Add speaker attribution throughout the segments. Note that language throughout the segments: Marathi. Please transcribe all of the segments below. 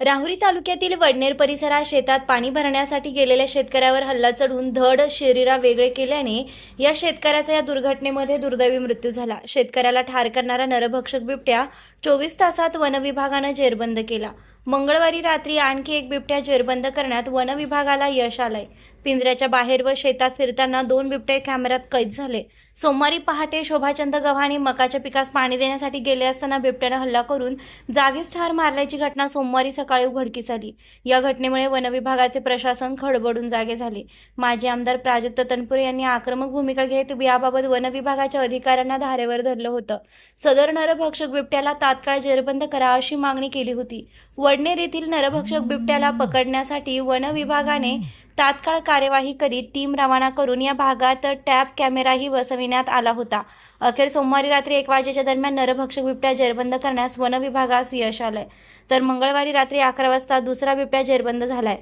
Speaker 1: राहुरी तालुक्यातील वडनेर परिसरात शेतात पाणी भरण्यासाठी गेलेल्या शेतकऱ्यावर हल्ला चढून धड शरीरा वेगळे केल्याने या शेतकऱ्याचा या दुर्घटनेमध्ये दुर्दैवी मृत्यू झाला. शेतकऱ्याला ठार करणारा नरभक्षक बिबट्या चोवीस तासात वनविभागानं जेरबंद केला. मंगळवारी रात्री आणखी एक बिबट्या जेरबंद करण्यात वनविभागाला यश आलंय. पिंजऱ्याच्या बाहेर व शेतात फिरताना दोन बिबटे कॅमेऱ्यात कैद झाले. सोमवारी पहाटे शोभाचंद गव्हाणे मकाच्या पिकास पाणी देण्यासाठी गेले असताना बिबट्यानं हल्ला करून जागीच ठार मारल्याची घटना सोमवारी सकाळी उघडकीस आली. या घटनेमुळे वनविभागाचे प्रशासन खडबडून जागे झाले. माजी आमदार प्राजक्त तनपुरे यांनी आक्रमक भूमिका घेत याबाबत वनविभागाच्या अधिकाऱ्यांना धारेवर धरलं होतं. सदर नरभक्षक बिबट्याला तात्काळ जेरबंद करा अशी मागणी केली होती. वडनेर येथील नरभक्षक बिबट्याला पकडण्यासाठी वन विभागाने तात्काळ कार्यवाही करीत टीम रवाना करून या भागात टॅप कॅमेराही बसविण्यात आला होता. अखेर सोमवारी रात्री एक वाजेच्या दरम्यान नरभक्षक बिबट्या जेरबंद करण्यास वन विभागास यश आलंय. तर मंगळवारी रात्री अकरा वाजता दुसरा बिबट्या जेरबंद झालाय.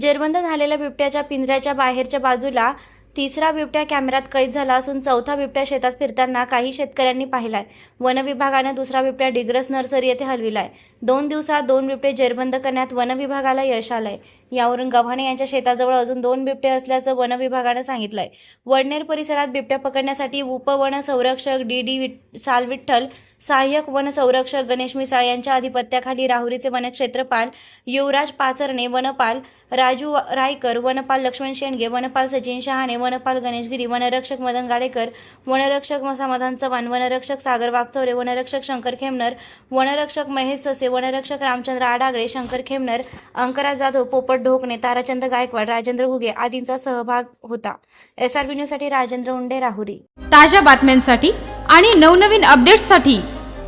Speaker 1: जेरबंद झालेल्या बिबट्याच्या पिंजऱ्याच्या बाहेरच्या बाजूला तिसरा बिबट्या कॅमेऱ्यात कैद झाला असून चौथा बिबट्या शेतात फिरताना काही शेतकऱ्यांनी पाहिलाय. वन विभागानं दुसरा बिबट्या डिग्रस नर्सरी येथे हलविलाय. दोन दिवसात दोन बिबटे जेरबंद करण्यात वन विभागाला यश आलंय. यावरून गव्हाणे यांच्या शेताजवळ अजून दोन बिबटे असल्याचं वन विभागानं सांगितलंय. वडनेर परिसरात बिबट्या पकडण्यासाठी उपवन संरक्षक डी डी सालविठ्ठल सहाय्यक वन संरक्षक गणेश मिसाळ यांच्या अधिपत्याखाली राहुरीचे वनक्षेत्रपाल युवराज पाचरणे वनपाल राजू रायकर वनपाल लक्ष्मण शेंडगे वनपाल सचिन शहाणे वनपाल गणेशगिरी वनरक्षक मदन गाडेकर वनरक्षक समाधान चव्हाण वनरक्षक सागर वागचौरे वनरक्षक शंकर खेमनर वनरक्षक महेश ससे वनरक्षक रामचंद्र आडागळे शंकर खेमनर अंकरा जाधव पोपट ढोकणे ताराचंद गायकवाड राजेंद्र घुगे आदींचा सहभाग होता. एस आर न्यूजसाठी राजेंद्र उंडे राहुरी.
Speaker 2: ताज्या बातम्यांसाठी आणि नवनवीन अपडेट्ससाठी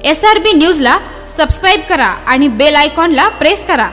Speaker 2: एस आर बी न्यूजला सबस्क्राईब करा आणि बेल आयकॉनला प्रेस करा.